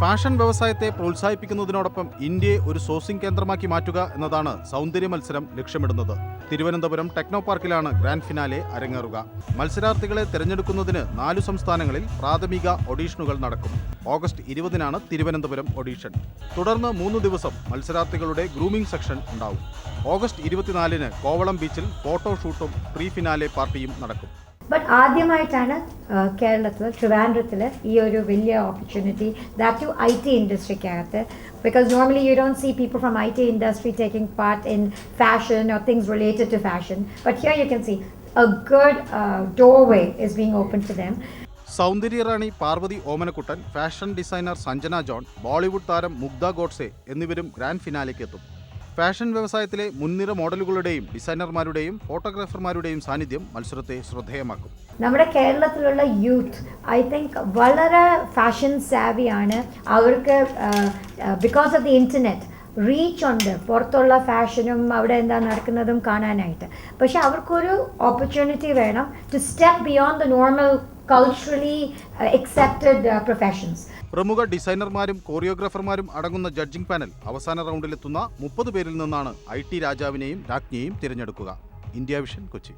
Fashion വ്യവസായത്തെ പ്രോത്സാഹിപ്പിക്കുന്നതിനോടൊപ്പം ഇന്ത്യയെ ഒരു സോഴ്സിംഗ് കേന്ദ്രമാക്കി മാറ്റുക എന്നതാണ് സൗന്ദര്യ മത്സരം ലക്ഷ്യമിടുന്നത്. തിരുവനന്തപുരം ടെക്നോ പാർക്കിലാണ് ഗ്രാൻഡ് ഫിനാലെ അരങ്ങേറുക. മത്സരാർത്ഥികളെ തിരഞ്ഞെടുക്കുന്നതിന് നാലു സംസ്ഥാനങ്ങളിൽ പ്രാഥമിക ഓഡീഷനുകൾ നടക്കും. ഓഗസ്റ്റ് ഇരുപതിനാണ് തിരുവനന്തപുരം ഓഡീഷൻ. തുടർന്ന് മൂന്ന് ദിവസം മത്സരാർത്ഥികളുടെ ഗ്രൂമിംഗ് സെക്ഷൻ ഉണ്ടാവും. ഓഗസ്റ്റ് ഇരുപത്തിനാലിന് കോവളം ബീച്ചിൽ ഫോട്ടോഷൂട്ടും പ്രീ ഫിനാലെ പാർട്ടിയും നടക്കും. ബട്ട് ആദ്യമായിട്ടാണ് കേരളത്തിൽ ട്രിവാൻഡ്രത്തിൽ ഈ ഒരു വലിയ opportunity that to I T ഇൻഡസ്ട്രിക്കകത്ത് because normally you don't see people from I T industry taking part in fashion or things related to fashion but here you can see a good doorway is being open to them സൗന്ദര്യ റാണി Parvathy Omanakuttan fashion designer Sanjana John Bollywood താരം മുഗ്ധ ഗോഡ്സെ എന്നിവരും grand ഫിനാലേക്ക് എത്തും. Fashion വ്യവസായത്തിലെ മുൻനിര മോഡലുകളുടെയും ഡിസൈനർമാരുടെയും ഫോട്ടോഗ്രാഫർമാരുടെയും സാന്നിധ്യം മത്സരത്തെ ശ്രദ്ധേയമാക്കും. നമ്മുടെ കേരളത്തിലുള്ള യൂത്ത് ഐ തിങ്ക് വളരെ ഫാഷൻ സാവിയാണ് അവർക്ക് because of the internet reach ഉണ്ട്. പുറത്തുള്ള ഫാഷനും അവിടെ എന്താ നടക്കുന്നതും കാണാനായിട്ട്. പക്ഷെ അവർക്കൊരു ഓപ്പർച്യൂണിറ്റി വേണം to step beyond the normal culturally accepted professions പ്രമുഖ ഡിസൈനർമാരും കോറിയോഗ്രാഫർമാരും അടങ്ങുന്ന ജഡ്ജിംഗ് പാനൽ അവസാന റൗണ്ടിലെത്തുന്ന മുപ്പത് പേരിൽ നിന്നാണ് ഐ ടി രാജാവിനെയും രാജ്ഞിയെയും തിരഞ്ഞെടുക്കുക. India Vision Kochi.